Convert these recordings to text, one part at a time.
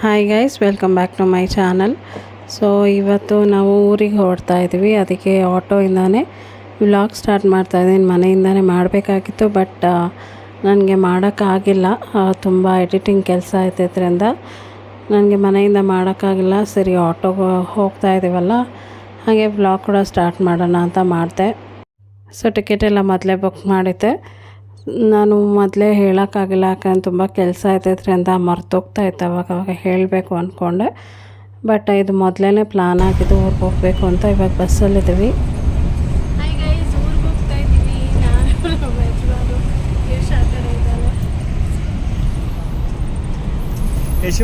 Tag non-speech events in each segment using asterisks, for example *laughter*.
Hi guys welcome back to my channel so ಇವತ್ತು ನಾವು ಊರಿಗೆ ಹೊರಡ್ತಾ ಇದ್ದೀವಿ. ಅದಕ್ಕೆ ಆಟೋಯಿಂದಾನೆ ವ್ಲಾಗ್ ಸ್ಟಾರ್ಟ್ ಮಾಡ್ತಾ ಇದ್ದೀನಿ. ಮನೆಯಿಂದನೇ ಮಾಡಬೇಕಾಗಿತ್ತು ಬಟ್ ನನಗೆ ಮಾಡೋಕ್ಕಾಗಿಲ್ಲ. ತುಂಬ ಎಡಿಟಿಂಗ್ ಕೆಲಸ ಆಯ್ತಿದ್ರಿಂದ ನನಗೆ ಮನೆಯಿಂದ ಮಾಡೋಕ್ಕಾಗಿಲ್ಲ. ಸರಿ ಆಟೋಗೆ ಹೋಗ್ತಾ ಇದ್ದೀವಲ್ಲ, ಹಾಗೆ ವ್ಲಾಗ್ ಕೂಡ ಸ್ಟಾರ್ಟ್ ಮಾಡೋಣ ಅಂತ ಮಾಡಿದೆ. ಸೊ ಟಿಕೆಟ್ ಎಲ್ಲ ಮೊದಲೇ ಬುಕ್ ಮಾಡಿದ್ದೆ. ನಾನು ಮೊದಲೇ ಹೇಳೋಕ್ಕಾಗಿಲ್ಲ ಯಾಕಂದ್ರೆ ತುಂಬ ಕೆಲಸ ಇದ್ದಿದ್ದರಿಂದ ಮರ್ತೋಗ್ತಾ ಇತ್ತು ಅವಾಗ ಅವಾಗ ಹೇಳಬೇಕು ಅಂದ್ಕೊಂಡೆ ಬಟ್ ಇದು ಮೊದಲೇ ಪ್ಲಾನ್ ಆಗಿದ್ದು ಊರಿಗೆ ಹೋಗಬೇಕು ಅಂತ ಇವಾಗ ಬಸ್ಸಲ್ಲಿದ್ದೀವಿ ಯಶ್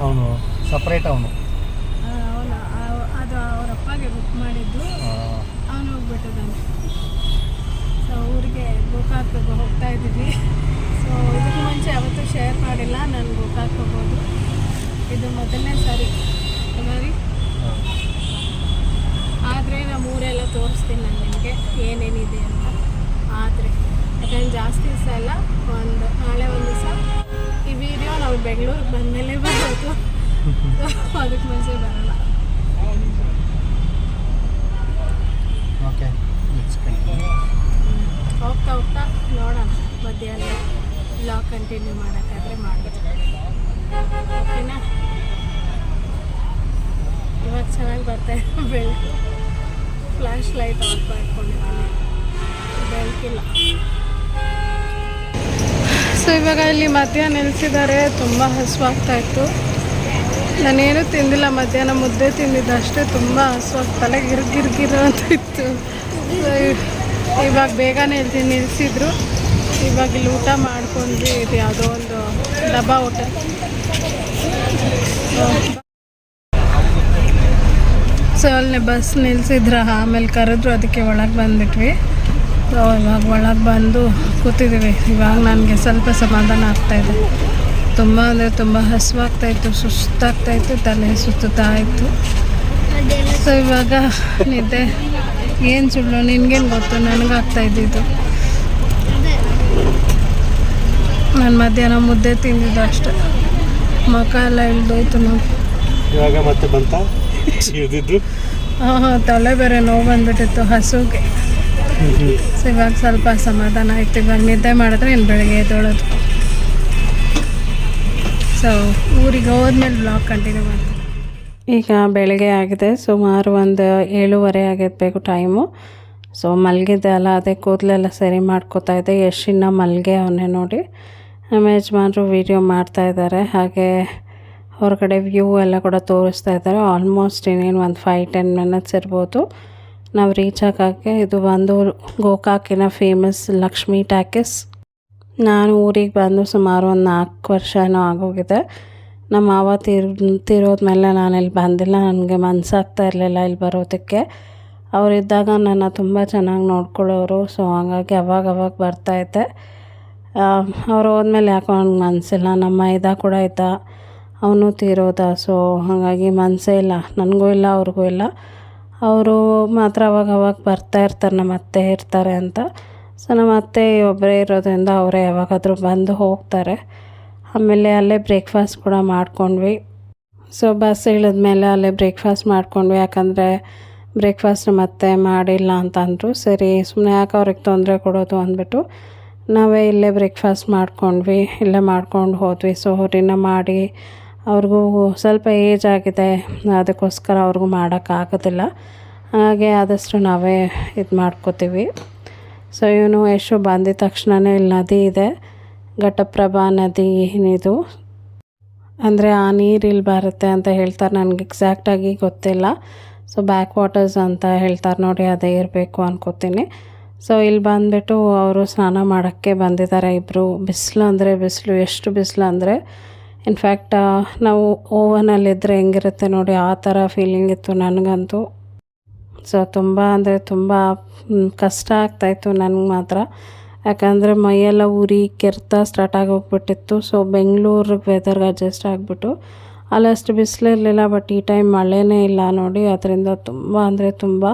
ಅವನು ಸಪ್ರೇಟ್ ಅವನು. ಅಪ್ಪಗೆ ಬುಕ್ ಮಾಡಿದ್ದು ಅವನು ಹೋಗ್ಬಿಟ್ಟಿದ್ದಾನೆ ಸೊ ಊರಿಗೆ ಗೋಕಾಕ್ಗೆ ಹೋಗ್ತಾ ಇದ್ದೀವಿ. ಸೊ ಇದಕ್ಕೆ ಮುಂಚೆ ಯಾವತ್ತೂ ಶೇರ್ ಮಾಡಿಲ್ಲ ನಾನು ಗೋಕಾಕ್ ಹೋಗೋದು. ಇದು ಮೊದಲನೇ ಸಾರಿ. ಸರಿ ಆದರೆ ನಮ್ಮ ಊರೆಲ್ಲ ತೋರಿಸ್ತೀನಿ ನಾನು ನಿಮಗೆ ಏನೇನಿದೆ ಅಂತ. ಆದರೆ ಯಾಕಂದ್ರೆ ಜಾಸ್ತಿ ದಿವಸ ಅಲ್ಲ ಒಂದು ನಾಳೆ ಒಂದು ದಿವಸ. ಈ ವಿಡಿಯೋ ನಾವು ಬೆಂಗಳೂರಿಗೆ ಬಂದಮೇಲೆ ಬರೋದು. *laughs* ಅದಕ್ಕೆ ಮುಂಚೆ ಬರಲ್ಲ ಓಕೆ ಹೋಗ್ತಾ ಹೋಗ್ತಾ ನೋಡೋಣ, ಮಧ್ಯಾಹ್ನ ಬ್ಲಾಗ್ ಕಂಟಿನ್ಯೂ ಮಾಡೋಕ್ಕಾದ್ರೆ ಮಾಡಿ ಓಕೆನಾ? ಇವಾಗ ಚೆನ್ನಾಗಿ ಬರ್ತಾ ಇದೆ ಬೆಳಕು ಫ್ಲ್ಯಾಶ್ ಲೈಟ್ ಆಫ್ ಮಾಡ್ಕೊಂಡಿದ್ದಾನೆ. ಬೆಳಕಿಲ್ಲ. ಸೊ ಇವಾಗ ಇಲ್ಲಿ ಮಧ್ಯಾಹ್ನ ನಿಲ್ಸಿದ್ದಾರೆ, ತುಂಬ ಹಸುವಾಗ್ತಾ ಇತ್ತು. ನಾನೇನು ತಿಂದಿಲ್ಲ ಮಧ್ಯಾಹ್ನ, ಮುದ್ದೆ ತಿಂದಿದ್ದು ಅಷ್ಟೇ ತುಂಬ ಹಸುವಾಗ ತಲೆ ಗಿರ್ಗಿರ್ಗಿರೋ ಗಿರ್ ಗಿರ್ ಅಂತ ಇತ್ತು. ಇವಾಗ ಬೇಗನೆ ಇಲ್ಲಿ ನಿಲ್ಲಿಸಿದ್ರು ಇವಾಗ ಇಲ್ಲಿ ಊಟ ಮಾಡ್ಕೊಂಡ್ವಿ. ಇದು ಯಾವುದೋ ಒಂದು ಡಬ್ಬಾ ಊಟ. ಸೊ ಅಲ್ಲಿ ಬಸ್ ನಿಲ್ಸಿದ್ರ. ಆಮೇಲೆ ಕರೆದ್ರು ಅದಕ್ಕೆ ಒಳಗೆ ಬಂದ್ಬಿಟ್ವಿ. ಸೊ ಇವಾಗ ಒಳಗೆ ಬಂದು ಕೂತಿದ್ದೀವಿ ಇವಾಗ ನನಗೆ ಸ್ವಲ್ಪ ಸಮಾಧಾನ ಆಗ್ತಾಯಿದೆ ತುಂಬ ಅಂದರೆ ತುಂಬ ಹಸುವಾಗ್ತಾಯಿತ್ತು ಸುಸ್ತಾಗ್ತಾಯಿತ್ತು ತಲೆ ಸುತ್ತುತ್ತಾ ಇತ್ತು. ಸೊ ಇವಾಗ ನಿದ್ದೆ ಏನು ಸುಳ್ಳು? ನಿನಗೇನು ಗೊತ್ತು? ನನಗಾಗ್ತಾ ಇದ್ದಿದ್ದು. ನಾನು ಮಧ್ಯಾಹ್ನ ಮುದ್ದೆ ತಿಂದಿದ್ದು ಅಷ್ಟೆ. ಮಕ ಎಲ್ಲ ಇಳ್ದೋಯ್ತು ನೋಡಿ. ಇವಾಗ ಮತ್ತೆ ಬಂತ? *laughs* ಇದ್ದಿದ್ದು ಹಾಂ ಹಾಂ ತಲೆ ಬೇರೆ ನೋವು ಬಂದ್ಬಿಟ್ಟಿತ್ತು ಹಸುಗೆ. ಸೊ ಇವಾಗ ಸ್ವಲ್ಪ ಸಮಾಧಾನ ಆಯ್ತು. ಇವಾಗ ನಿದ್ದೆ ಮಾಡಿದ್ರೆ ಇನ್ನು ಬೆಳಗ್ಗೆ ಎದ್ದೊಳೋದು. ಸೊ ಊರಿಗೆ ಹೋದ್ಮೇಲೆ ಬ್ಲಾಗ್ ಕಂಟಿನ್ಯೂ ಮಾಡ್ತೀನಿ. ಈಗ ಬೆಳಗ್ಗೆ ಆಗಿದೆ. ಸುಮಾರು ಒಂದು ಏಳುವರೆ ಆಗಿರಬೇಕು ಟೈಮು ಸೊ ಮಲಗಿದ್ದೆ ಅಲ್ಲ, ಅದೇ ಕೂದಲೆಲ್ಲ ಸರಿ ಮಾಡ್ಕೋತಾ ಇದ್ದೆ. ಯಶಿನ ಮಲ್ಗೆ ಅವನೇ ನೋಡಿ. ನಮ್ಮ ಯಜಮಾನರು ವೀಡಿಯೋ ಮಾಡ್ತಾ ಇದ್ದಾರೆ. ಹಾಗೆ ಹೊರಗಡೆ ವ್ಯೂ ಎಲ್ಲ ಕೂಡ ತೋರಿಸ್ತಾ ಇದ್ದಾರೆ. ಆಲ್ಮೋಸ್ಟ್ ಇನ್ನೇನು ಒಂದು ಫೈವ್ ಟೆನ್ ಮಿನಿಟ್ಸ್ ಇರ್ಬೋದು. ನಾವು ರೀಚ್ ಆಗೋಕ್ಕೆ ಇದು ಬಂದು ಗೋಕಾಕಿನ ಫೇಮಸ್ ಲಕ್ಷ್ಮೀ ಟ್ಯಾಕಿಸ್ ನಾನು ಊರಿಗೆ ಬಂದು ಸುಮಾರು ಒಂದು ನಾಲ್ಕು ವರ್ಷನೂ ಆಗೋಗಿದೆ. ನಮ್ಮ ಮಾವ ತೀರ್, ತೀರೋದ್ಮೇಲೆ ನಾನು ಇಲ್ಲಿ ಬಂದಿಲ್ಲ, ನನಗೆ ಮನಸ್ಸಾಗ್ತಾ ಇರಲಿಲ್ಲ ಇಲ್ಲಿ ಬರೋದಕ್ಕೆ. ಅವರಿದ್ದಾಗ ನನ್ನ ತುಂಬ ಚೆನ್ನಾಗಿ ನೋಡ್ಕೊಳ್ಳೋರು ಸೊ ಹಾಗಾಗಿ ಅವಾಗ ಅವಾಗ ಬರ್ತಾಯಿದ್ದೆ ಅವ್ರು ಹೋದ್ಮೇಲೆ ಯಾಕೋ ಅವ್ನಿಗೆ ಮನಸ್ಸಿಲ್ಲ ನಮ್ಮ ಇದ ಕೂಡ ಇದ್ದ. ಅವನು ತೀರೋದ ಸೊ ಹಾಗಾಗಿ ಮನಸ್ಸೇ ಇಲ್ಲ, ನನಗೂ ಇಲ್ಲ, ಅವ್ರಿಗೂ ಇಲ್ಲ. ಅವರು ಮಾತ್ರ ಅವಾಗ ಅವಾಗ ಬರ್ತಾ ಇರ್ತಾರೆ, ನಮ್ಮ ಅತ್ತೆ ಇರ್ತಾರೆ ಅಂತ. ಸೊ ನಮ್ಮ ಅತ್ತೆ ಒಬ್ಬರೇ ಇರೋದ್ರಿಂದ ಅವರೇ ಯಾವಾಗಾದರೂ ಬಂದು ಹೋಗ್ತಾರೆ. ಆಮೇಲೆ ಅಲ್ಲೇ ಬ್ರೇಕ್ಫಾಸ್ಟ್ ಕೂಡ ಮಾಡ್ಕೊಂಡ್ವಿ. ಸೊ ಬಸ್ ಇಳಿದ್ಮೇಲೆ ಅಲ್ಲೇ ಬ್ರೇಕ್ಫಾಸ್ಟ್ ಮಾಡ್ಕೊಂಡ್ವಿ. ಯಾಕಂದರೆ ಬ್ರೇಕ್ಫಾಸ್ಟ್ ಮತ್ತೆ ಮಾಡಿಲ್ಲ ಅಂತ ಅಂದರು. ಸರಿ ಸುಮ್ಮನೆ ಯಾಕೆ ಅವ್ರಿಗೆ ತೊಂದರೆ ಕೊಡೋದು ಅಂದ್ಬಿಟ್ಟು ನಾವೇ ಇಲ್ಲೇ ಬ್ರೇಕ್ಫಾಸ್ಟ್ ಮಾಡ್ಕೊಂಡ್ವಿ. ಇಲ್ಲೇ ಮಾಡ್ಕೊಂಡು ಹೋದ್ವಿ. ಸೊ ಅವ್ರನ್ನ ಮಾಡಿ ಅವ್ರಿಗೂ ಸ್ವಲ್ಪ ಏಜ್ ಆಗಿದೆ. ಅದಕ್ಕೋಸ್ಕರ ಅವ್ರಿಗೂ ಮಾಡೋಕ್ಕಾಗೋದಿಲ್ಲ ಹಾಗೆ ಆದಷ್ಟು ನಾವೇ ಇದು ಮಾಡ್ಕೋತೀವಿ. ಸೊ ಇವನು ಯಶು ಬಂದಿದ ತಕ್ಷಣವೇ ಇಲ್ಲಿ ನದಿ ಇದೆ. ಘಟಪ್ರಭಾ ನದಿ ಏನಿದು? ಅಂದರೆ ಆ ನೀರು ಇಲ್ಲಿ ಬರುತ್ತೆ ಅಂತ ಹೇಳ್ತಾರೆ. ನನಗೆ ಎಕ್ಸಾಕ್ಟಾಗಿ ಗೊತ್ತಿಲ್ಲ. ಸೊ ಬ್ಯಾಕ್ ವಾಟರ್ಸ್ ಅಂತ ಹೇಳ್ತಾರೆ ನೋಡಿ, ಅದೇ ಇರಬೇಕು ಅನ್ಕೋತೀನಿ. ಸೊ ಇಲ್ಲಿ ಬಂದುಬಿಟ್ಟು ಅವರು ಸ್ನಾನ ಮಾಡೋಕ್ಕೆ ಬಂದಿದ್ದಾರೆ ಇಬ್ಬರು ಬಿಸಿಲು ಅಂದರೆ ಬಿಸಿಲು, ಎಷ್ಟು ಬಿಸಿಲು ಅಂದರೆ ಇನ್ಫ್ಯಾಕ್ಟ್ ನಾವು ಓವನಲ್ಲಿದ್ದರೆ ಹೆಂಗಿರುತ್ತೆ ನೋಡಿ, ಆ ಥರ ಫೀಲಿಂಗ್ ಇತ್ತು ನನಗಂತೂ. ಸೊ ತುಂಬ ಅಂದರೆ ತುಂಬ ಕಷ್ಟ ಆಗ್ತಾಯಿತ್ತು ನನಗೆ ಮಾತ್ರ. ಯಾಕಂದರೆ ಮೈಯೆಲ್ಲ ಉರಿ, ಕೆರ್ತ ಸ್ಟಾರ್ಟ್ ಆಗೋಗ್ಬಿಟ್ಟಿತ್ತು. ಸೊ ಬೆಂಗಳೂರಿಗೆ ವೆದರ್ಗೆ ಅಡ್ಜಸ್ಟ್ ಆಗಿಬಿಟ್ಟು ಅಲ್ಲಷ್ಟು ಬಿಸಿಲಿರಲಿಲ್ಲ ಬಟ್ ಈ ಟೈಮ್ ಮಳೆನೇ ಇಲ್ಲ ನೋಡಿ. ಅದರಿಂದ ತುಂಬ ಅಂದರೆ ತುಂಬ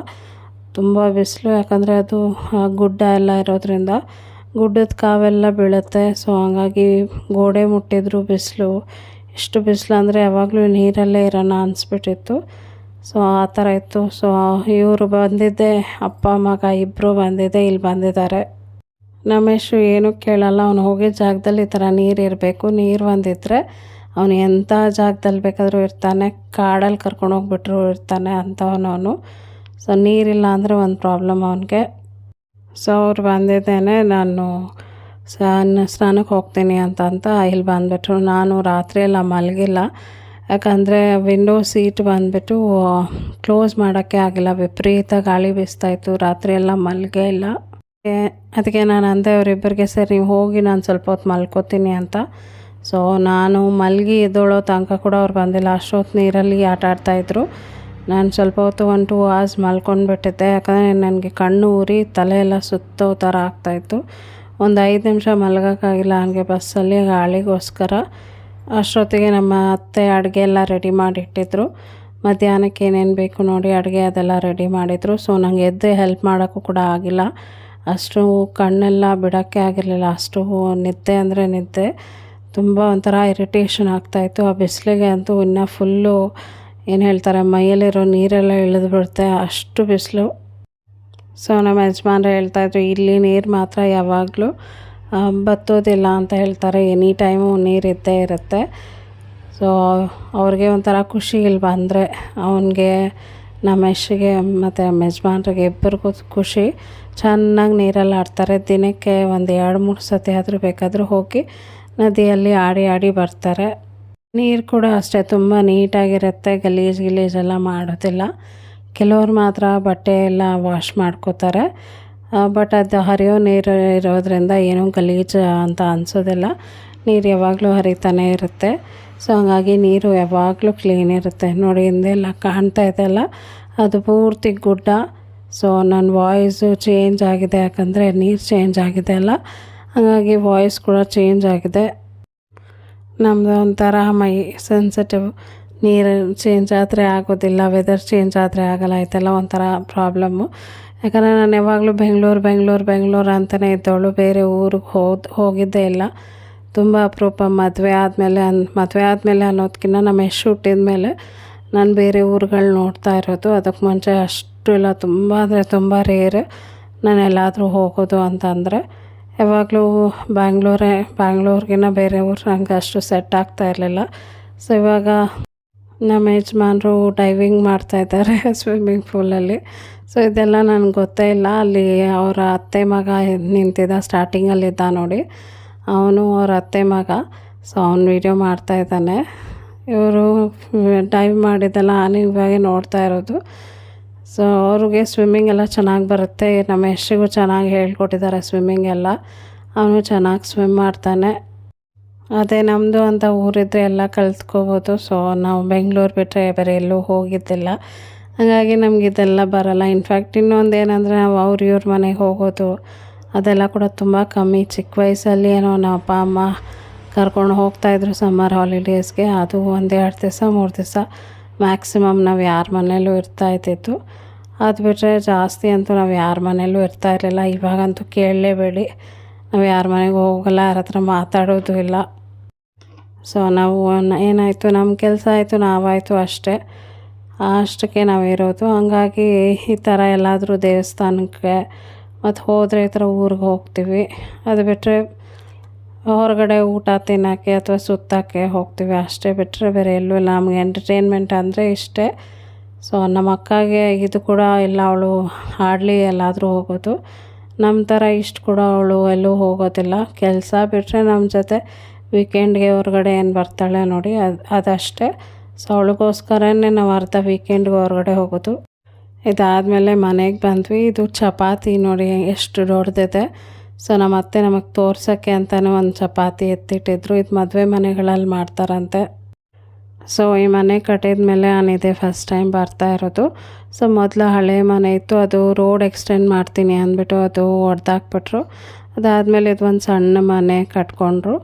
ತುಂಬ ಬಿಸಿಲು. ಯಾಕಂದರೆ ಅದು ಗುಡ್ಡ ಎಲ್ಲ ಇರೋದ್ರಿಂದ ಗುಡ್ಡದ ಕಾವೆಲ್ಲ ಬೀಳುತ್ತೆ. ಸೊ ಹಂಗಾಗಿ ಗೋಡೆ ಮುಟ್ಟಿದ್ರು ಬಿಸಿಲು. ಎಷ್ಟು ಬಿಸಿಲು ಅಂದರೆ ಯಾವಾಗಲೂ ನೀರಲ್ಲೇ ಇರೋಣ ಅನಿಸ್ಬಿಟ್ಟಿತ್ತು. ಸೊ ಆ ಥರ ಇತ್ತು. ಸೊ ಇವರು ಬಂದಿದ್ದೆ, ಅಪ್ಪ, ಮಗ ಇಬ್ಬರು ಬಂದಿದ್ದೆ, ಇಲ್ಲಿ ಬಂದಿದ್ದಾರೆ. ರಮೇಶು ಏನೂ ಕೇಳಲ್ಲ, ಅವನು ಹೋಗಿದ್ದ ಜಾಗದಲ್ಲಿ ಈ ಥರ ನೀರು ಇರಬೇಕು. ನೀರು ಒಂದಿದ್ರೆ ಅವನು ಎಂಥ ಜಾಗದಲ್ಲಿ ಬೇಕಾದರೂ ಇರ್ತಾನೆ, ಕಾಡಲ್ಲಿ ಕರ್ಕೊಂಡು ಹೋಗ್ಬಿಟ್ರು ಇರ್ತಾನೆ ಅಂಥವನು ಅವನು. ಸೊ ನೀರಿಲ್ಲ ಅಂದರೆ ಒಂದು ಪ್ರಾಬ್ಲಮ್ ಅವನಿಗೆ. ಸೊ ಅವ್ರು ಬಂದಿದ್ದೇನೆ, ನಾನು ಸ್ನಾನ ಸ್ನಾನಕ್ಕೆ ಹೋಗ್ತೀನಿ ಅಂತ ಅಂತ ಇಲ್ಲಿ ಬಂದುಬಿಟ್ರು. ನಾನು ರಾತ್ರಿಯೆಲ್ಲ ಮಲಗಿಲ್ಲ. ಯಾಕಂದರೆ ವಿಂಡೋ ಸೀಟ್ ಬಂದುಬಿಟ್ಟು ಕ್ಲೋಸ್ ಮಾಡೋಕ್ಕೆ ಆಗಿಲ್ಲ. ವಿಪರೀತ ಗಾಳಿ ಬೀಸ್ತಾಯಿತ್ತು ರಾತ್ರಿಯೆಲ್ಲ ಮಲಗೇ ಇಲ್ಲ. ಅದಕ್ಕೆ ನಾನು ಅಂದೆ, ಅವರಿಬ್ಬರಿಗೆ ಸರಿ, ನೀವು ಹೋಗಿ ನಾನು ಸ್ವಲ್ಪ ಹೊತ್ತು ಮಲ್ಕೋತೀನಿ ಅಂತ. ಸೊ ನಾನು ಮಲಗಿ ಎದ್ದೋಳೋ ತನಕ ಕೂಡ ಅವ್ರು ಬಂದಿಲ್ಲ. ಅಷ್ಟೊತ್ತು ನೀರಲ್ಲಿ ಆಟ ಆಡ್ತಾಯಿದ್ರು ನಾನು ಸ್ವಲ್ಪ ಹೊತ್ತು ಒನ್ ಟೂ ಅವರ್ಸ್ ಮಲ್ಕೊಂಡ್ಬಿಟ್ಟಿದ್ದೆ. ಯಾಕಂದರೆ ನನಗೆ ಕಣ್ಣು ಉರಿ ತಲೆ ಎಲ್ಲ ಸುತ್ತೋ ಥರ ಆಗ್ತಾಯಿತ್ತು ಒಂದು ಐದು ನಿಮಿಷ ಮಲಗೋಕ್ಕಾಗಿಲ್ಲ ನನಗೆ ಬಸ್ಸಲ್ಲಿ, ಗಾಳಿಗೋಸ್ಕರ. ಅಷ್ಟೊತ್ತಿಗೆ ನಮ್ಮ ಅತ್ತೆ ಅಡುಗೆ ಎಲ್ಲ ರೆಡಿ ಮಾಡಿಟ್ಟಿದ್ರು. ಮಧ್ಯಾಹ್ನಕ್ಕೆ ಏನೇನು ಬೇಕು ನೋಡಿ ಅಡುಗೆ ಅದೆಲ್ಲ ರೆಡಿ ಮಾಡಿದರು. ಸೊ ನನಗೆ ಎದ್ದು ಹೆಲ್ಪ್ ಮಾಡೋಕ್ಕೂ ಕೂಡ ಆಗಿಲ್ಲ. ಅಷ್ಟು ಕಣ್ಣೆಲ್ಲ ಬಿಡೋಕ್ಕೆ ಆಗಿರಲಿಲ್ಲ. ಅಷ್ಟು ನಿದ್ದೆ ಅಂದರೆ ನಿದ್ದೆ. ತುಂಬ ಒಂಥರ ಇರಿಟೇಷನ್ ಆಗ್ತಾಯಿತ್ತು ಆ ಬಿಸಿಲಿಗೆ ಅಂತೂ ಇನ್ನೂ ಫುಲ್ಲು ಏನು ಹೇಳ್ತಾರೆ, ಮೈಯಲ್ಲಿರೋ ನೀರೆಲ್ಲ ಇಳಿದು ಬಿಡುತ್ತೆ. ಅಷ್ಟು ಬಿಸಿಲು. ಸೊ ನಮ್ಮ ಯಜಮಾನ್ರು ಹೇಳ್ತಾಯಿದ್ರು ಇಲ್ಲಿ ನೀರು ಮಾತ್ರ ಯಾವಾಗಲೂ ಬತ್ತೋದಿಲ್ಲ ಅಂತ ಹೇಳ್ತಾರೆ. ಎನಿ ಟೈಮು ನೀರು ಇದ್ದೇ ಇರುತ್ತೆ. ಸೊ ಅವ್ರಿಗೆ ಒಂಥರ ಖುಷಿ ಇಲ್ಲಿ ಬಂದರೆ, ಅವನಿಗೆ, ನಮ್ಮ ಯಶ್ಗೆ ಮತ್ತು ನಮ್ಮ ಯಜಮಾನ್ರಿಗೆ ಇಬ್ಬರಿಗೂ ಖುಷಿ. ಚೆನ್ನಾಗಿ ನೀರಲ್ಲಿ ಆಡ್ತಾರೆ. ದಿನಕ್ಕೆ ಒಂದು ಎರಡು, ಮೂರು ಸತಿ ಆದರೂ ಬೇಕಾದರೂ ಹೋಗಿ ನದಿಯಲ್ಲಿ ಆಡಿ ಆಡಿ ಬರ್ತಾರೆ. ನೀರು ಕೂಡ ಅಷ್ಟೇ, ತುಂಬ ನೀಟಾಗಿರುತ್ತೆ. ಗಲೀಜು ಗಲೀಜೆಲ್ಲ ಮಾಡೋದಿಲ್ಲ. ಕೆಲವ್ರು ಮಾತ್ರ ಬಟ್ಟೆ ಎಲ್ಲ ವಾಶ್ ಮಾಡ್ಕೋತಾರೆ. ಬಟ್ ಅದು ಹರಿಯೋ ನೀರು ಇರೋದ್ರಿಂದ ಏನೂ ಗಲೀಜು ಅಂತ ಅನಿಸೋದಿಲ್ಲ. ನೀರು ಯಾವಾಗಲೂ ಹರಿತಾನೆ ಇರುತ್ತೆ. ಸೊ, ಹಾಗಾಗಿ ನೀರು ಯಾವಾಗಲೂ ಕ್ಲೀನ್ ಇರುತ್ತೆ. ನೋಡಿ ಹಿಂದೆಲ್ಲ ಕಾಣ್ತಾ ಇದೆಲ್ಲ ಅದು ಪೂರ್ತಿ ಗುಡ್ಡ. ಸೊ ನನ್ನ ವಾಯ್ಸು ಚೇಂಜ್ ಆಗಿದೆ, ಯಾಕಂದರೆ ನೀರು ಚೇಂಜ್ ಆಗಿದೆ ಅಲ್ಲ. ಹಾಗಾಗಿ ವಾಯ್ಸ್ ಕೂಡ ಚೇಂಜ್ ಆಗಿದೆ. ನಮ್ಮದು ಒಂಥರ ಮೈ ಸೆನ್ಸಿಟಿವ್ ನೀರು ಚೇಂಜ್ ಆದರೆ ಆಗೋದಿಲ್ಲ ವೆದರ್ ಚೇಂಜ್ ಆದರೆ ಆಗಲ್ಲ, ಇದೆಲ್ಲ ಒಂಥರ ಪ್ರಾಬ್ಲಮ್ಮು ಯಾಕಂದರೆ ನಾನು ಯಾವಾಗಲೂ ಬೆಂಗಳೂರು ಬೆಂಗಳೂರು ಬೆಂಗಳೂರು ಅಂತಲೇ ಇದ್ದವಳು, ಬೇರೆ ಊರಿಗೆ ಹೋದ್, ಹೋಗಿದ್ದೇ ಇಲ್ಲ. ತುಂಬ ಅಪರೂಪ ಮದುವೆ ಆದಮೇಲೆ ಅನ್, ಮದುವೆ ಆದಮೇಲೆ ಅನ್ನೋದಕ್ಕಿಂತ ನಮ್ಮ ಎಷ್ಟು ಹುಟ್ಟಿದ ಮೇಲೆ ನಾನು ಬೇರೆ ಊರುಗಳು ನೋಡ್ತಾ ಇರೋದು. ಅದಕ್ಕೆ ಮುಂಚೆ ಅಷ್ಟು ಇಲ್ಲ ತುಂಬ, ಅಂದರೆ ತುಂಬ ರೇರ್ ನಾನು ಎಲ್ಲಾದರೂ ಹೋಗೋದು ಅಂತಂದರೆ, ಯಾವಾಗಲೂ ಬ್ಯಾಂಗ್ಳೂರೇ ಬ್ಯಾಂಗ್ಳೂರ್ಗಿನ್ನ ಬೇರೆ ಊರು ನಂಗೆ ಅಷ್ಟು ಸೆಟ್ ಆಗ್ತಾ ಇರಲಿಲ್ಲ. ಸೊ ಇವಾಗ ನಮ್ಮ ಯಜಮಾನರು ಡೈವಿಂಗ್ ಮಾಡ್ತಾ ಇದ್ದಾರೆ ಸ್ವಿಮ್ಮಿಂಗ್ ಪೂಲಲ್ಲಿ ಸೊ ಇದೆಲ್ಲ ನನಗೆ ಗೊತ್ತೇ ಇಲ್ಲ. ಅಲ್ಲಿ ಅವರ ಅತ್ತೆ ಮಗ ನಿಂತಿದ್ದ ಸ್ಟಾರ್ಟಿಂಗಲ್ಲಿದ್ದ ನೋಡಿ. ಅವನು ಅವ್ರ ಅತ್ತೆ ಮಗ. ಸೊ ಅವ್ನು ವೀಡಿಯೋ ಮಾಡ್ತಾ ಇದ್ದಾನೆ. ಇವರು ಡೈವ್ ಮಾಡಿದ್ದೆಲ್ಲ ನಾನು ಇವಾಗ ನೋಡ್ತಾ ಇರೋದು. ಸೊ ಅವ್ರಿಗೆ ಸ್ವಿಮ್ಮಿಂಗ್ ಎಲ್ಲ ಚೆನ್ನಾಗಿ ಬರುತ್ತೆ. ನಮ್ಮ ಎಷ್ಟಿಗೂ ಚೆನ್ನಾಗಿ ಹೇಳ್ಕೊಟ್ಟಿದ್ದಾರೆ ಸ್ವಿಮ್ಮಿಂಗ್ ಎಲ್ಲ. ಅವನು ಚೆನ್ನಾಗಿ ಸ್ವಿಮ್ ಮಾಡ್ತಾನೆ. ಅದೇ ನಮ್ಮದು ಅಂತ ಊರಿದ್ರೆ ಎಲ್ಲ ಕಲ್ತ್ಕೋಬೋದು. ಸೊ ನಾವು ಬೆಂಗಳೂರು ಬಿಟ್ಟರೆ ಬೇರೆ ಎಲ್ಲೂ ಹೋಗಿದ್ದಿಲ್ಲ. ಹಾಗಾಗಿ ನಮ್ಗೆ ಇದೆಲ್ಲ ಬರಲ್ಲ. ಇನ್ಫ್ಯಾಕ್ಟ್ ಇನ್ನೊಂದು ಏನಂದರೆ ನಾವು ಅವ್ರ ಇವ್ರ ಮನೆಗೆ ಹೋಗೋದು, ಅದೆಲ್ಲ ಕೂಡ ತುಂಬ ಕಮ್ಮಿ. ಚಿಕ್ಕ ವಯಸ್ಸಲ್ಲಿ ಏನೋ ನಮ್ಮ ಅಪ್ಪ, ಅಮ್ಮ ಕರ್ಕೊಂಡು ಹೋಗ್ತಾಯಿದ್ರು ಸಮ್ಮರ್ ಹಾಲಿಡೇಸ್ಗೆ ಅದು ಒಂದೆರಡು ದಿವಸ, ಮೂರು ದಿವಸ ಮ್ಯಾಕ್ಸಿಮಮ್ ನಾವು ಯಾರ ಮನೇಲೂ ಇರ್ತಾ ಇದ್ದಿತ್ತು ಅದು ಬಿಟ್ಟರೆ ಜಾಸ್ತಿ ಅಂತೂ ನಾವು ಯಾರ ಮನೇಲೂ ಇರ್ತಾ ಇರಲಿಲ್ಲ. ಇವಾಗಂತೂ ಕೇಳಲೇಬೇಡಿ. ನಾವು ಯಾರ ಮನೆಗೆ ಹೋಗಲ್ಲ, ಯಾರ ಹತ್ರ ಮಾತಾಡೋದು ಇಲ್ಲ. ಸೊ ನಾವು ಏನಾಯಿತು? ನಮ್ಮ ಕೆಲಸ ಆಯಿತು, ನಾವಾಯಿತು ಅಷ್ಟೇ. ಅಷ್ಟಕ್ಕೆ ನಾವಿರೋದು ಹಂಗಾಗಿ ಈ ಥರ ಎಲ್ಲಾದರೂ ದೇವಸ್ಥಾನಕ್ಕೆ ಮತ್ತು ಹೋದರೆ ಈ ಥರ ಊರಿಗೆ ಹೋಗ್ತೀವಿ. ಅದು ಬಿಟ್ಟರೆ ಹೊರಗಡೆ ಊಟ ತಿನ್ನೋಕ್ಕೆ ಅಥವಾ ಸುತ್ತೋಕ್ಕೆ ಹೋಗ್ತೀವಿ. ಅಷ್ಟೇ ಬಿಟ್ಟರೆ ಬೇರೆ ಎಲ್ಲೂ ಇಲ್ಲ. ನಮಗೆ ಎಂಟರ್ಟೈನ್ಮೆಂಟ್ ಅಂದರೆ ಇಷ್ಟೇ. ಸೊ ನಮ್ಮ ಅಕ್ಕಗೆ ಇದು ಕೂಡ ಇಲ್ಲ ಅವಳು ಹಾಡಲಿ ಎಲ್ಲಾದರೂ ಹೋಗೋದು. ನಮ್ಮ ಥರ ಇಷ್ಟು ಕೂಡ ಅವಳು ಎಲ್ಲೂ ಹೋಗೋದಿಲ್ಲ. ಕೆಲಸ ಬಿಟ್ಟರೆ ನಮ್ಮ ಜೊತೆ ವೀಕೆಂಡ್ಗೆ ಹೊರಗಡೆ ಏನು ಬರ್ತಾಳೆ ನೋಡಿ, ಅದು, ಅದಷ್ಟೇ. ಸೊ ಅವಳಿಗೋಸ್ಕರನೇ ನಾವು ಅರ್ಧ ವೀಕೆಂಡ್ಗೆ ಹೊರಗಡೆ ಹೋಗೋದು. ಇದಾದಮೇಲೆ ಮನೆಗೆ ಬಂದ್ವಿ. ಇದು ಚಪಾತಿ ನೋಡಿ, ಎಷ್ಟು ದೊಡ್ಡದಿದೆ. ಸೊ ನಮ್ಮ ಅತ್ತೆ ನಮಗೆ ತೋರ್ಸೋಕ್ಕೆ ಅಂತಲೇ ಒಂದು ಚಪಾತಿ ಎತ್ತಿಟ್ಟಿದ್ರು. ಇದು ಮದುವೆ ಮನೆಗಳಲ್ಲಿ ಮಾಡ್ತಾರಂತೆ. ಸೊ ಈ ಮನೆ ಕಟ್ಟಿದ ಮೇಲೆ ನಾನಿದೆ ಫಸ್ಟ್ ಟೈಮ್ ಬರ್ತಾ ಇರೋದು. ಸೊ ಮೊದಲು ಹಳೆ ಮನೆ ಇತ್ತು, ಅದು ರೋಡ್ ಎಕ್ಸ್ಟೆಂಡ್ ಮಾಡ್ತೀನಿ ಅಂದ್ಬಿಟ್ಟು ಅದು ಹೊಡೆದಾಕ್ಬಿಟ್ರು ಅದಾದಮೇಲೆ ಇದು ಒಂದು ಸಣ್ಣ ಮನೆ ಕಟ್ಕೊಂಡ್ರು.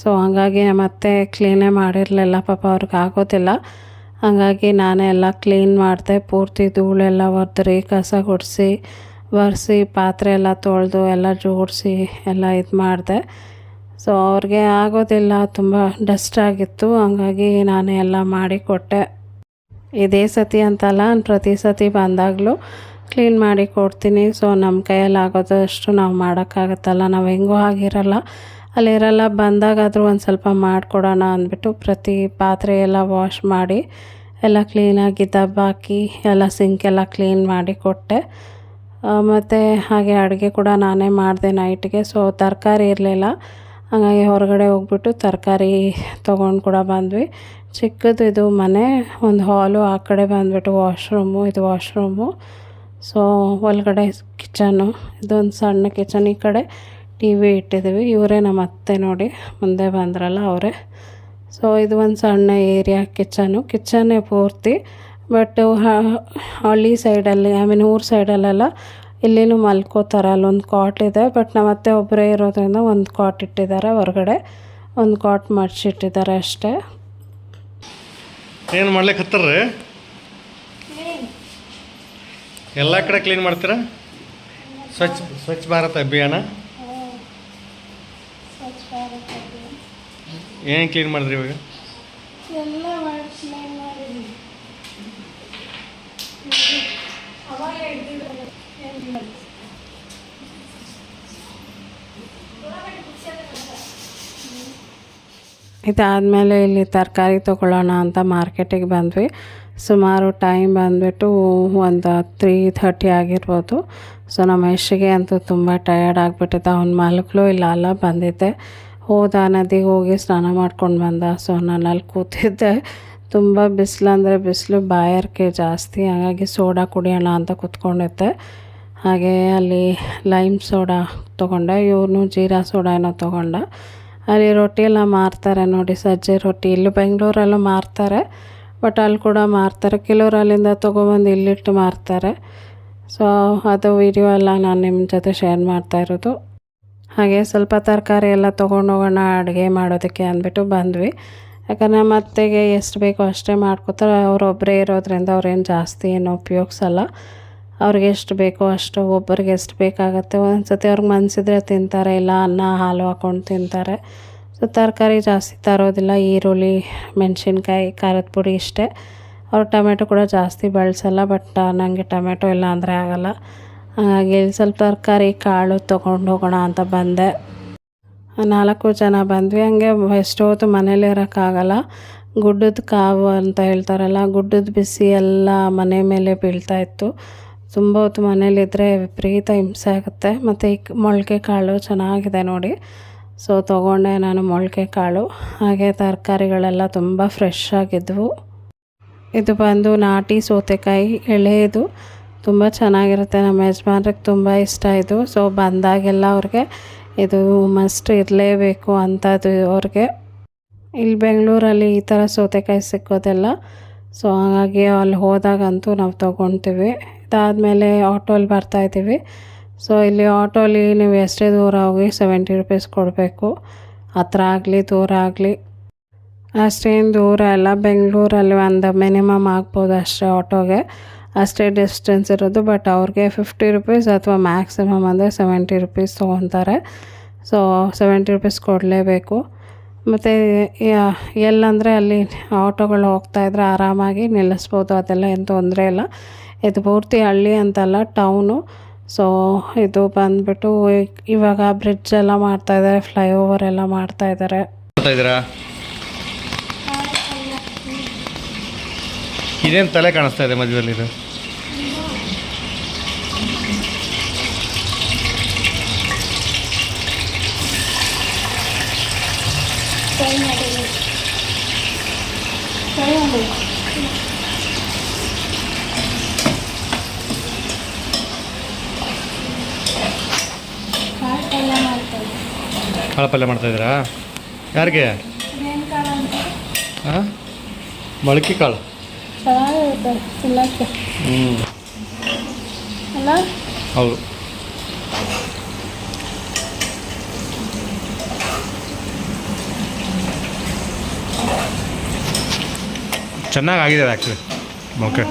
ಸೊ ಹಾಗಾಗಿ ಮತ್ತೆ ಕ್ಲೀನೇ ಮಾಡಿರಲಿಲ್ಲ, ಪಾಪ ಅವ್ರಿಗೆ ಆಗೋದಿಲ್ಲ. ಹಾಗಾಗಿ ನಾನೇ ಎಲ್ಲ ಕ್ಲೀನ್ ಮಾಡಿದೆ, ಪೂರ್ತಿ ಧೂಳೆಲ್ಲ ಒರೆದ್ರಿ, ಕಸ ಗುಡಿಸಿ ಒರೆಸಿ, ಪಾತ್ರೆ ಎಲ್ಲ ತೊಳೆದು ಎಲ್ಲ ಜೋಡಿಸಿ ಎಲ್ಲ ಇದು ಮಾಡಿದೆ. ಸೊ ಅವ್ರಿಗೆ ಆಗೋದಿಲ್ಲ, ತುಂಬ ಡಸ್ಟ್ ಆಗಿತ್ತು. ಹಂಗಾಗಿ ನಾನು ಎಲ್ಲ ಮಾಡಿ ಕೊಟ್ಟೆ. ಇದೇ ಸತಿ ಅಂತಲ್ಲ, ಪ್ರತಿ ಸತಿ ಬಂದಾಗಲೂ ಕ್ಲೀನ್ ಮಾಡಿ ಕೊಡ್ತೀನಿ. ಸೊ ನಮ್ಮ ಕೈಯಲ್ಲಿ ಆಗೋದಷ್ಟು ನಾವು ಮಾಡೋಕ್ಕಾಗತ್ತಲ್ಲ. ನಾವು ಹೆಂಗೂ ಆಗಿರಲ್ಲ. ಅಲ್ಲಿರಲ್ಲ, ಬಂದಾಗಾದರೂ ಒಂದು ಸ್ವಲ್ಪ ಮಾಡಿಕೊಡೋಣ ಅಂದ್ಬಿಟ್ಟು ಪ್ರತಿ ಪಾತ್ರೆ ಎಲ್ಲ ವಾಶ್ ಮಾಡಿ, ಎಲ್ಲ ಕ್ಲೀನಾಗಿ ದಬ್ಬಾಕಿ, ಎಲ್ಲ ಸಿಂಕೆಲ್ಲ ಕ್ಲೀನ್ ಮಾಡಿ ಕೊಟ್ಟೆ. ಮತ್ತು ಹಾಗೆ ಅಡುಗೆ ಕೂಡ ನಾನೇ ಮಾಡಿದೆ ನೈಟ್ಗೆ ಸೊ ತರಕಾರಿ ಇರಲಿಲ್ಲ. ಹಾಗಾಗಿ ಹೊರಗಡೆ ಹೋಗ್ಬಿಟ್ಟು ತರಕಾರಿ ತೊಗೊಂಡು ಕೂಡ ಬಂದ್ವಿ. ಚಿಕ್ಕದು ಇದು ಮನೆ, ಒಂದು ಹಾಲು ಆ ಕಡೆ ಬಂದುಬಿಟ್ಟು ವಾಶ್ರೂಮು ಇದು ವಾಶ್ರೂಮು ಸೊ ಒಳಗಡೆ ಕಿಚನು ಇದೊಂದು ಸಣ್ಣ ಕಿಚನ್ ಈ ಕಡೆ. ಟಿ ವಿ ಇಟ್ಟಿದ್ದೀವಿ ಇವರೇ ನಮ್ಮ ಅತ್ತೆ ನೋಡಿ, ಮುಂದೆ ಬಂದ್ರಲ್ಲ ಅವರೇ. ಸೊ ಇದು ಒಂದು ಸಣ್ಣ ಏರಿಯಾ ಕಿಚನು ಕಿಚನ್ನೇ ಪೂರ್ತಿ ಬಟ್ ಹಳ್ಳಿ ಸೈಡಲ್ಲಿ ಐ ಮೀನ್ ಊರ ಸೈಡಲ್ಲೆಲ್ಲ ಇಲ್ಲಿನೂ ಮಲ್ಕೋತಾರೆ ಅಲ್ಲೊಂದು ಕಾಟ್ ಇದೆ. ಬಟ್ ನಮ್ಮ ಅತ್ತೆ ಒಬ್ಬರೇ ಇರೋದ್ರಿಂದ ಒಂದು ಕಾಟ್ ಇಟ್ಟಿದ್ದಾರೆ ಹೊರಗಡೆ. ಒಂದು ಕಾಟ್ ಮಾಡಿಸಿಟ್ಟಿದ್ದಾರೆ ಅಷ್ಟೇ. ಏನು ಮಾಡ್ಲಿಕ್ಕೆ ಹತ್ತಾರ್ರಿ? ಎಲ್ಲ ಕಡೆ ಕ್ಲೀನ್ ಮಾಡ್ತೀರಾ? ಸ್ವಚ್ಛ ಸ್ವಚ್ಛ ಭಾರತ್ ಅಭಿಯಾನ? ಏನು ಕ್ಲೀನ್ ಮಾಡಿದ್ರಿ ಇವಾಗ ಎಲ್ಲ ಮಾಡಿ ಕ್ಲೀನ್ ಮಾಡಿದ್ವಿ ಅವಾಗ ಹಿಡ್ದಿದ್ರು ಇದಾದಮೇಲೆ ಇಲ್ಲಿ ತರಕಾರಿ ತೊಗೊಳ್ಳೋಣ ಅಂತ ಮಾರ್ಕೆಟಿಗೆ ಬಂದ್ವಿ. ಸುಮಾರು ಟೈಮ್ ಬಂದುಬಿಟ್ಟು ಒಂದು ತ್ರೀ ಥರ್ಟಿ ಆಗಿರ್ಬೋದು. ಸೊ ನಮ್ಮ ಯಶಿಗೆ ಅಂತೂ ತುಂಬ ಟಯರ್ಡ್ ಆಗಿಬಿಟ್ಟಿದ್ದ ಅವ್ನು ಮಲಗಲು ಇಲ್ಲ, ಅಲ್ಲ ಬಂದಿದ್ದೆ. ಹೋದ ನದಿಗೆ ಹೋಗಿ ಸ್ನಾನ ಮಾಡ್ಕೊಂಡು ಬಂದ. ಸೊ ನಾನು ಅಲ್ಲಿ ಕೂತಿದ್ದೆ. ತುಂಬ ಬಿಸಿಲು ಅಂದರೆ ಬಿಸಿಲು, ಬಾಯಾರಿಕೆ ಜಾಸ್ತಿ. ಹಾಗಾಗಿ ಸೋಡಾ ಕುಡಿಯೋಣ ಅಂತ ಕೂತ್ಕೊಂಡಿದ್ದೆ. ಹಾಗೆ ಅಲ್ಲಿ ಲೈಮ್ ಸೋಡಾ ತೊಗೊಂಡೆ. ಇವನು ಜೀರಾ ಸೋಡಾ ಏನೋ ತೊಗೊಂಡ. ಅಲ್ಲಿ ರೊಟ್ಟಿ ಎಲ್ಲ ಮಾರ್ತಾರೆ ನೋಡಿ, ಸಜ್ಜೆ ರೊಟ್ಟಿ. ಇಲ್ಲಿ ಬೆಂಗಳೂರಲ್ಲೂ ಮಾರ್ತಾರೆ, ಬಟ್ ಅಲ್ಲಿ ಕೂಡ ಮಾರ್ತಾರೆ. ಕೆಲವರು ಅಲ್ಲಿಂದ ತೊಗೊಬಂದು ಇಲ್ಲಿಟ್ಟು ಮಾರ್ತಾರೆ. ಸೊ ಅದು ವಿಡಿಯೋ ಎಲ್ಲ ನಾನು ನಿಮ್ಮ ಜೊತೆ ಶೇರ್ ಮಾಡ್ತಾ ಇರೋದು. ಹಾಗೆ ಸ್ವಲ್ಪ ತರಕಾರಿ ಎಲ್ಲ ತೊಗೊಂಡೋಗೋಣ, ಅಡುಗೆ ಮಾಡೋದಕ್ಕೆ ಅಂದ್ಬಿಟ್ಟು ಬಂದ್ವಿ. ಯಾಕಂದರೆ ನಮ್ಮ ಅತ್ತೆಗೆ ಎಷ್ಟು ಬೇಕೋ ಅಷ್ಟೇ ಮಾಡ್ಕೋತಾರೆ. ಅವರೊಬ್ಬರೇ ಇರೋದ್ರಿಂದ ಅವ್ರೇನು ಜಾಸ್ತಿ ಏನು ಉಪಯೋಗಿಸಲ್ಲ. ಅವ್ರಿಗೆ ಎಷ್ಟು ಬೇಕೋ ಅಷ್ಟು ಒಬ್ಬರಿಗೆ ಎಷ್ಟು ಬೇಕಾಗುತ್ತೆ. ಒಂದು ಸತಿ ಅವ್ರಿಗೆ ಮನಸಿದ್ರೆ ತಿಂತಾರೆ, ಇಲ್ಲ ಅನ್ನ, ಹಾಲು ಹಾಕ್ಕೊಂಡು ತಿಂತಾರೆ. ಸೊ ತರಕಾರಿ ಜಾಸ್ತಿ ತರೋದಿಲ್ಲ. ಈರುಳ್ಳಿ, ಮೆಣಸಿನ್ಕಾಯಿ, ಖಾರದ ಪುಡಿ ಇಷ್ಟೇ. ಅವ್ರು ಟೊಮೆಟೊ ಕೂಡ ಜಾಸ್ತಿ ಬಳಸಲ್ಲ, ಬಟ್ ನನಗೆ ಟೊಮೆಟೊ ಇಲ್ಲ ಅಂದರೆ ಆಗಲ್ಲ. ಹಾಗಾಗಿ ಸ್ವಲ್ಪ ತರಕಾರಿ ಕಾಳು ತೊಗೊಂಡು ಹೋಗೋಣ ಅಂತ ಬಂದೆ. ನಾಲ್ಕು ಜನ ಬಂದ್ವಿ. ಹಂಗೆ ಎಷ್ಟೊತ್ತು ಮನೇಲಿ ಇರೋಕ್ಕಾಗಲ್ಲ. ಗುಡ್ಡದ ಕಾವು ಅಂತ ಹೇಳ್ತಾರಲ್ಲ, ಗುಡ್ಡದ ಬಿಸಿ ಎಲ್ಲ ಮನೆ ಮೇಲೆ ಬೀಳ್ತಾ ಇತ್ತು. ತುಂಬ ಹೊತ್ತು ಮನೇಲಿದ್ದರೆ ವಿಪರೀತ ಹಿಂಸೆ ಆಗುತ್ತೆ. ಮತ್ತು ಈ ಮೊಳಕೆ ಕಾಳು ಚೆನ್ನಾಗಿದೆ ನೋಡಿ. ಸೊ, ತೊಗೊಂಡೆ ನಾನು ಮೊಳಕೆ ಕಾಳು. ಹಾಗೆ ತರಕಾರಿಗಳೆಲ್ಲ ತುಂಬ ಫ್ರೆಶ್ ಆಗಿದ್ವು. ಇದು ಬಂದು ನಾಟಿ ಸೌತೆಕಾಯಿ ಎಳೆಯದು ತುಂಬ ಚೆನ್ನಾಗಿರುತ್ತೆ. ನಮ್ಮ ಯಜಮಾನ್ರಿಗೆ ತುಂಬ ಇಷ್ಟ ಇದು. ಸೊ, ಬಂದಾಗೆಲ್ಲ ಅವ್ರಿಗೆ ಇದು ಮಸ್ಟ್ ಇರಲೇಬೇಕು ಅಂಥದ್ದು ಅವ್ರಿಗೆ. ಇಲ್ಲಿ ಬೆಂಗಳೂರಲ್ಲಿ ಈ ಥರ ಸೌತೆಕಾಯಿ ಸಿಕ್ಕೋದೆಲ್ಲ. ಸೊ ಹಾಗಾಗಿ ಅಲ್ಲಿ ಹೋದಾಗಂತೂ ನಾವು ತೊಗೊತೀವಿ. ಇದಾದಮೇಲೆ ಆಟೋಲ್ಲಿ ಬರ್ತಾಯಿದ್ದೀವಿ ಸೊ ಇಲ್ಲಿ ಆಟೋಲಿ ನೀವು ಎಷ್ಟೇ ದೂರ ಹೋಗಿ ಸೆವೆಂಟಿ ರುಪೀಸ್ ಕೊಡಬೇಕು. ಹತ್ರ ಆಗಲಿ, ದೂರ ಆಗಲಿ. ಅಷ್ಟೇನು ದೂರ ಅಲ್ಲ, ಬೆಂಗಳೂರಲ್ಲಿ ಒಂದು ಮಿನಿಮಮ್ ಆಗ್ಬೋದು ಅಷ್ಟೇ ಆಟೋಗೆ. ಅಷ್ಟೇ ಡಿಸ್ಟೆನ್ಸ್ ಇರೋದು ಬಟ್ ಅವ್ರಿಗೆ ಫಿಫ್ಟಿ ರುಪೀಸ್ ಅಥವಾ ಮ್ಯಾಕ್ಸಿಮಮ್ ಅಂದರೆ ಸೆವೆಂಟಿ ರುಪೀಸ್ ತೊಗೊತಾರೆ. ಸೊ ಸೆವೆಂಟಿ ರುಪೀಸ್ ಕೊಡಲೇಬೇಕು. ಮತ್ತು ಎಲ್ಲಂದರೆ ಅಲ್ಲಿ ಆಟೋಗಳು ಹೋಗ್ತಾಯಿದ್ರೆ ಆರಾಮಾಗಿ ನಿಲ್ಲಿಸ್ಬೋದು, ಅದೆಲ್ಲ ಏನು ತೊಂದರೆ ಇಲ್ಲ. ಇದು ಪೂರ್ತಿ ಹಳ್ಳಿ ಅಂತಲ್ಲ ಟೌನು ಸೊ ಇದು ಬಂದುಬಿಟ್ಟು ಇವಾಗ ಬ್ರಿಡ್ಜ್ ಎಲ್ಲ ಮಾಡ್ತಾಯಿದ್ದಾರೆ ಫ್ಲೈಓವರ್ ಎಲ್ಲ ಮಾಡ್ತಾಯಿದ್ದಾರೆ ಇದೇನು ತಲೆ ಕಾಣಿಸ್ತಾ ಇದೆ ಮಧ್ಯದಲ್ಲಿ ಇದು. ಕಾಳು ಪಲ್ಯ ಮಾಡ್ತಾ ಇದ್ದೀರಾ? ಯಾರಿಗೆ? ಹಾಂ ಮೊಳಕೆ ಕಾಳು ಚೆನ್ನಾಗಿರುತ್ತೆ ತಿನ್ನೋಕ್ಕೆ. ಹ್ಞೂ ಅಲ್ಲ? ಹೌದು. ಚೆನ್ನಾಗಿ ಆಗಿದೆ ಆ್ಯಕ್ಚುಲಿ ಓಕೆ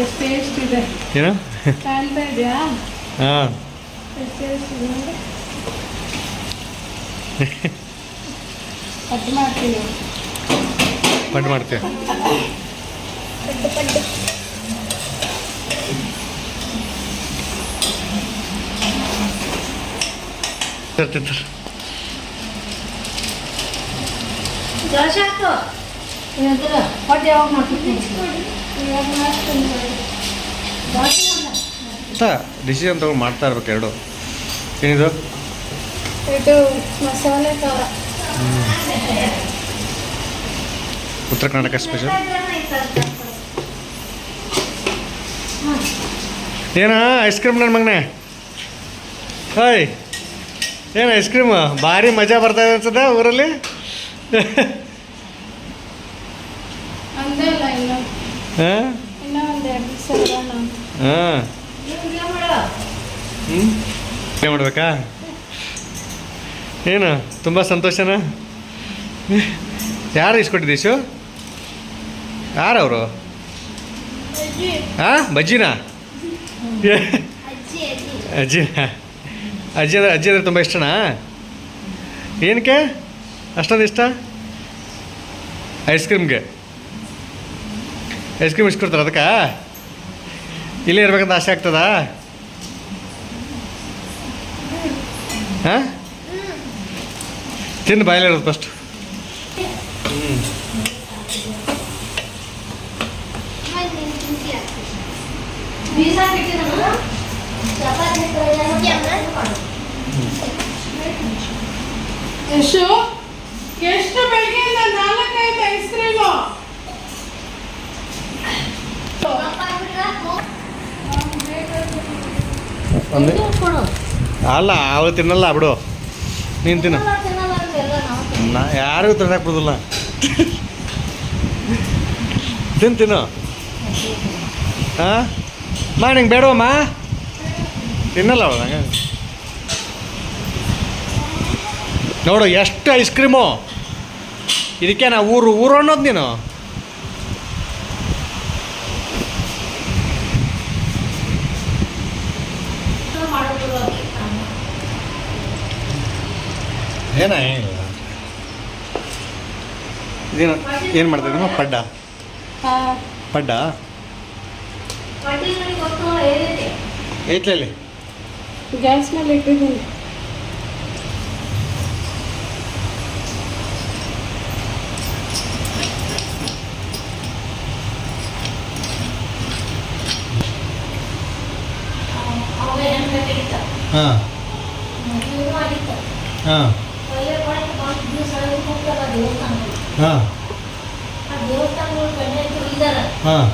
ಎಷ್ಟು ಟೇಸ್ಟ್ ಇದೆ ಏನು ಕಾಣ್ತಾ ಇದೆಯಾ ಹಾಂ ಎಷ್ಟು ಟೇಸ್ಟ್ ಇದೆ ಕಟ್ ಮಾಡ್ತೀನಿ ಪಡ್ ಮಾಡ್ತೀವಿ ದೋಸೆ ಹಾಕು ಹೊಟ್ಟೆ ಯಾವಾಗ ಮಾಡ್ತೀನಿ ಡಿಸಿಷನ್ ತಗೊಂಡು ಮಾಡ್ತಾ ಇರ್ಬೇಕು ಎರಡು. ಏನಿದು? ಇದು ಮಸಾಲೆ ಖಾರ. ಉತ್ತರ ಕರ್ನಾಟಕ ಸ್ಪೆಷಲ್ ಏನ ಐಸ್ ಕ್ರೀಮ್ ನನ್ನ ಮಗನೆ? ಹಾಯ್ ಏನು ಐಸ್ ಕ್ರೀಮು ಭಾರಿ ಮಜಾ ಬರ್ತಾ ಇದೆ ಅನ್ಸದ ಊರಲ್ಲಿ ಅಂದೇ ಇಲ್ಲ ಇನ್ನು ಹಾಂ? ಹಾಂ. ಹ್ಞೂ ಮಾಡ್ಬೇಕಾ? ಏನು, ತುಂಬ ಸಂತೋಷನಾ? ಯಾರು ಇಸ್ಕೊಟ್ಟಿದ್ದೀಶು ಯಾರವರು? ಹಾಂ, ಬಜ್ಜಿನಾ? ಅಜ್ಜಿ ಅಜ್ಜಿ ಅಂದ್ರೆ, ಅಜ್ಜಿ ಅಂದರೆ ತುಂಬ ಇಷ್ಟನಾ? ಏನಕ್ಕೆ? ಅಷ್ಟೊಂದು ಇಷ್ಟ? ಐಸ್ ಕ್ರೀಮ್ಗೆ ಐಸ್ ಕ್ರೀಮ್ ಇಸ್ಕೊಡ್ತಾರೆ ಅದಕ್ಕೆ? ಇಲ್ಲೇ ಇರ್ಬೇಕಂತ ಆಸೆ ಆಗ್ತದಾ? ಹಾಂ? ತಿಂದು ಬಾಯಲ್ಲಿ ಇರೋದು ಫಸ್ಟ್ ಎಷ್ಟು ಬೆಳಗ್ಗೆಯಿಂದ ನಾಲ್ಕೈದು ಐಸ್ ಕ್ರೀಮು ಅಲ್ಲ? ಅವಳು ತಿನ್ನಲ್ಲ, ಬಿಡು. ನೀನು ತಿನ್ನ. ನಾ ಯಾರಿಗೂ ತಿನ್ನಕ್ಕೆ ಬಿಡೋದಿಲ್ಲ ತಿನ್, ತಿನ್ನು. ಹಾಂ ಮಾ, ನಿಂಗೆ ಬೇಡವಮ್ಮ ತಿನ್ನಲ್ಲ ಅವಳು ನಂಗೆ ನೋಡು, ಎಷ್ಟು ಐಸ್ ಕ್ರೀಮು? ಇದಕ್ಕೆ ನಾ ಊರು ಊರು ಅನ್ನೋದು ನೀನು ಮಾಡೋದು ಅದು. ಏನ? ಇದೇನು ಏನು ಪಡ್ಡ? ಹಾಂ. ಪಡ್ಡ? ಐತ್ಲಲ್ಲಿ ಗ್ಯಾಸ್ ಮೇಲೆ ಇಟ್ಟಿದ್ದೀನಿ. ಹಾಂ ಮದುವೆನೂ ಆಗಿತ್ತು ಹಾಂ ಪಲ್ಯ ಮಾಡಕ್ಕೆ ಬಂದು ದಿವಸ ಹೋಗ್ತಾರ ದೇವಸ್ಥಾನಗಳು ಹಾಂ ಆ ದೇವಸ್ಥಾನಗಳು ಕಣ್ಣೆ ಇದ್ದಾರೆ ಹಾಂ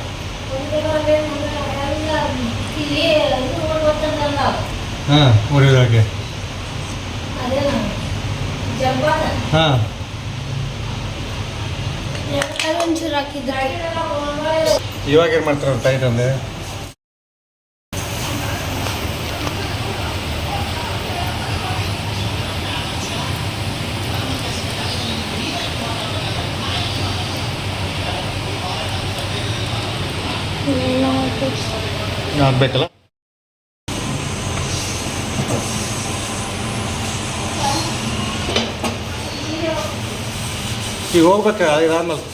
ಇಲ್ಲಿ ಇದು ನೋಡ್ಬೇಕಂತಲ್ಲ ಹಾಂ ಉರಿಯೋದಕ್ಕೆ ಅದೇನ ಜಂಪಾದ ಹಾಂ ಒಂಚೂರು ಹಾಕಿದ್ರೆ ಇವಾಗ ಏನು ಮಾಡ್ತಾರೆ ಟೈಟ್ ಅಂದೆ ಆಗ್ಬೇಕಲ್ಲ ಈಗ ಹೋಗ್ಬೇಕ? ಇದಾದ್ಮೇಲೆ.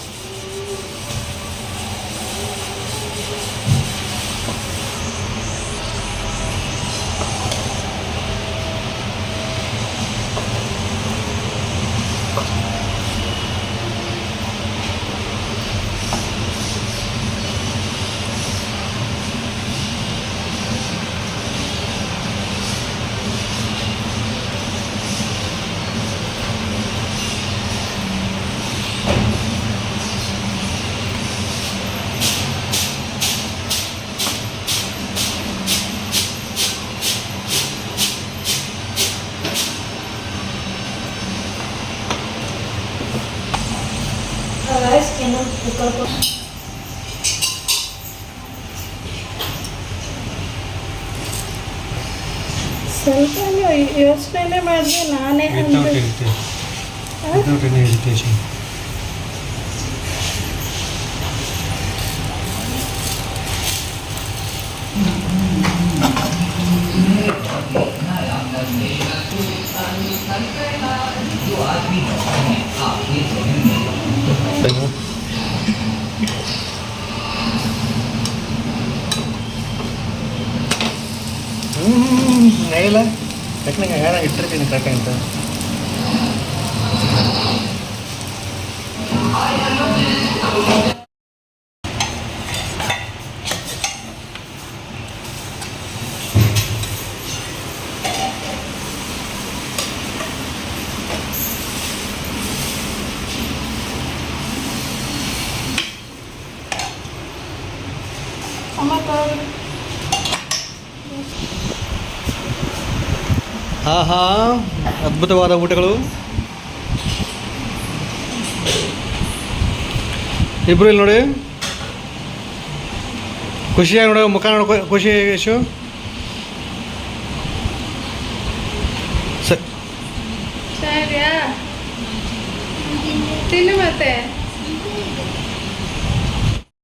computer in education. ಹ್ಞೂ ಇಲ್ಲ ಯಾಕೆ ನಂಗೆ ಹೇಳೋ ಇಟ್ಟಿರ್ತೀನಿ ಕರೆಕ್ಟ್ ಅಂತ ಆಹಾ ಅದ್ಭುತವಾದ ಊಟಗಳು. ಇಬ್ರು ಇಲ್ಲಿ ನೋಡಿ. ಖುಷಿಯಾಗಿ ನೋಡೋ ಮುಖ ನೋಡ್ಕೊ ಖುಷಿ ಯಶು?